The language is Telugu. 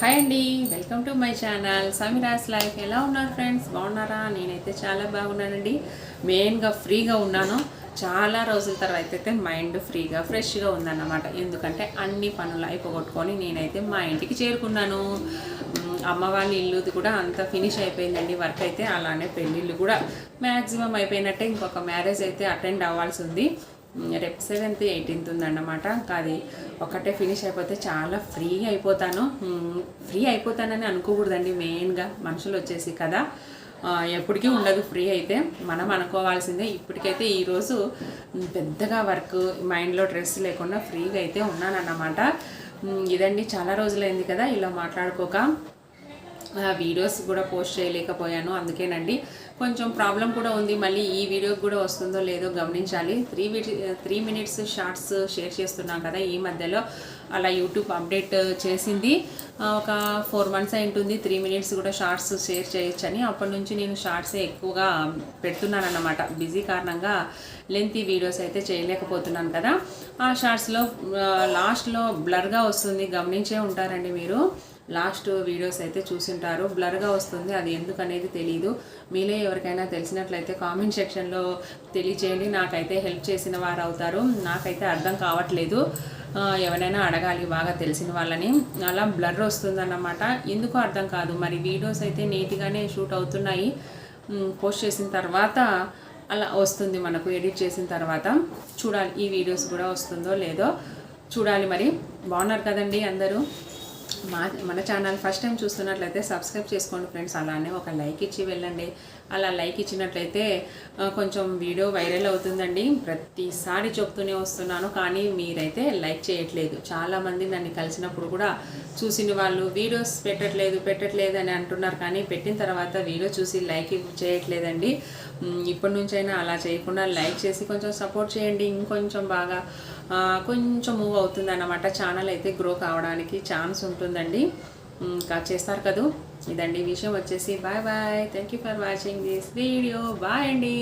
హాయ్ అండి welcome to my channel Sameera's life. ఎలా ఉన్నారు ఫ్రెండ్స్? బాగున్నారా? నేనైతే చాలా బాగున్నానండి. మెయిన్గా ఫ్రీగా ఉన్నాను. చాలా రోజుల తర్వాత అయితే మైండ్ ఫ్రీగా ఫ్రెష్గా ఉందన్నమాట. ఎందుకంటే అన్ని పనులు అయిపోగొట్టుకొని నేనైతే మా ఇంటికి చేరుకున్నాను. అమ్మ వాళ్ళ ఇల్లుది కూడా అంత ఫినిష్ అయిపోయిందండి. వర్క్ అయితే అలానే పెళ్ళిళ్ళు కూడా మ్యాక్సిమం అయిపోయినట్టే ఇంకొక మ్యారేజ్ అయితే అటెండ్ అవ్వాల్సి ఉంది. రేపు సెవెంత్ ఎయిటీన్త్ ఉందన్నమాట. ఇంకా అది ఒకటే ఫినిష్ అయిపోతే చాలా ఫ్రీ అయిపోతాను. ఫ్రీ అయిపోతానని అనుకోకూడదండి మెయిన్గా మనుషులు వచ్చేసి కదా. ఎప్పటికీ ఉండదు ఫ్రీ అయితే. మనం అనుకోవాల్సిందే. ఇప్పటికైతే ఈరోజు పెద్దగా వర్క్ మైండ్లో డ్రెస్ లేకుండా ఫ్రీగా అయితే ఉన్నానన్నమాట. ఇదండి చాలా రోజులైంది కదా ఇలా మాట్లాడుకోక. వీడియోస్ కూడా పోస్ట్ చేయలేకపోయాను. అందుకేనండి కొంచెం ప్రాబ్లం కూడా ఉంది. మళ్ళీ ఈ వీడియోకి కూడా వస్తుందో లేదో గమనించాలి. Three three minutes shorts share చేస్తున్నాం కదా ఈ మధ్యలో అలా యూట్యూబ్ అప్డేట్ చేసింది. ఒక ఫోర్ మంత్స్ అయి ఉంటుంది. త్రీ మినిట్స్ కూడా షార్ట్స్ షేర్ చేయొచ్చని. అప్పటి నుంచి నేను షార్ట్సే ఎక్కువగా పెడుతున్నాను బిజీ కారణంగా లెంతీ వీడియోస్ అయితే చేయలేకపోతున్నాను కదా. ఆ షార్ట్స్లో లాస్ట్లో బ్లర్గా వస్తుంది. గమనించే ఉంటారండి మీరు. లాస్ట్ వీడియోస్ అయితే చూసింటారు. బ్లర్గా వస్తుంది. అది ఎందుకనేది తెలియదు మీలో ఎవరికైనా తెలిసినట్లయితే కామెంట్ సెక్షన్లో తెలియచేయండి. నాకైతే హెల్ప్ చేసిన వారు అవుతారు నాకైతే అర్థం కావట్లేదు. ఎవరైనా అడగాలి బాగా తెలిసిన వాళ్ళని. అలా బ్లర్ వస్తుందన్నమాట. ఎందుకో అర్థం కాదు. మరి వీడియోస్ అయితే నీట్గానే షూట్ అవుతున్నాయి. పోస్ట్ చేసిన తర్వాత అలా వస్తుంది మనకు ఎడిట్ చేసిన తర్వాత. చూడాలి ఈ వీడియోస్ కూడా వస్తుందో లేదో. చూడాలి మరి. బాగున్నారు కదండి అందరూ? మా మన ఛానల్ ఫస్ట్ టైం చూస్తున్నట్లయితే సబ్స్క్రైబ్ చేసుకోండి ఫ్రెండ్స్. అలానే ఒక లైక్ ఇచ్చి వెళ్ళండి. అలా లైక్ ఇచ్చినట్లయితే కొంచెం వీడియో వైరల్ అవుతుందండి. ప్రతిసారి చెప్తూనే వస్తున్నాను కానీ మీరైతే లైక్ చేయట్లేదు. చాలామంది నన్ను కలిసినప్పుడు కూడా చూసిన వాళ్ళు వీడియోస్ పెట్టట్లేదు పెట్టట్లేదు అని అంటున్నారు. కానీ పెట్టిన తర్వాత వీడియో చూసి లైక్ చేయట్లేదండి. ఇప్పటి నుంచైనా అలా చేయకుండా లైక్ చేసి కొంచెం సపోర్ట్ చేయండి. ఇంకొంచెం బాగా కొంచెం మూవ్ అవుతుంది అన్నమాట ఛానల్ అయితే గ్రో కావడానికి ఛాన్స్ ఉంటుంది. ఉంటుందండి ఇంకా చేస్తారు కదూ? ఇదండి విషయం వచ్చేసి. Bye bye. Thank you for watching this video bye అండి.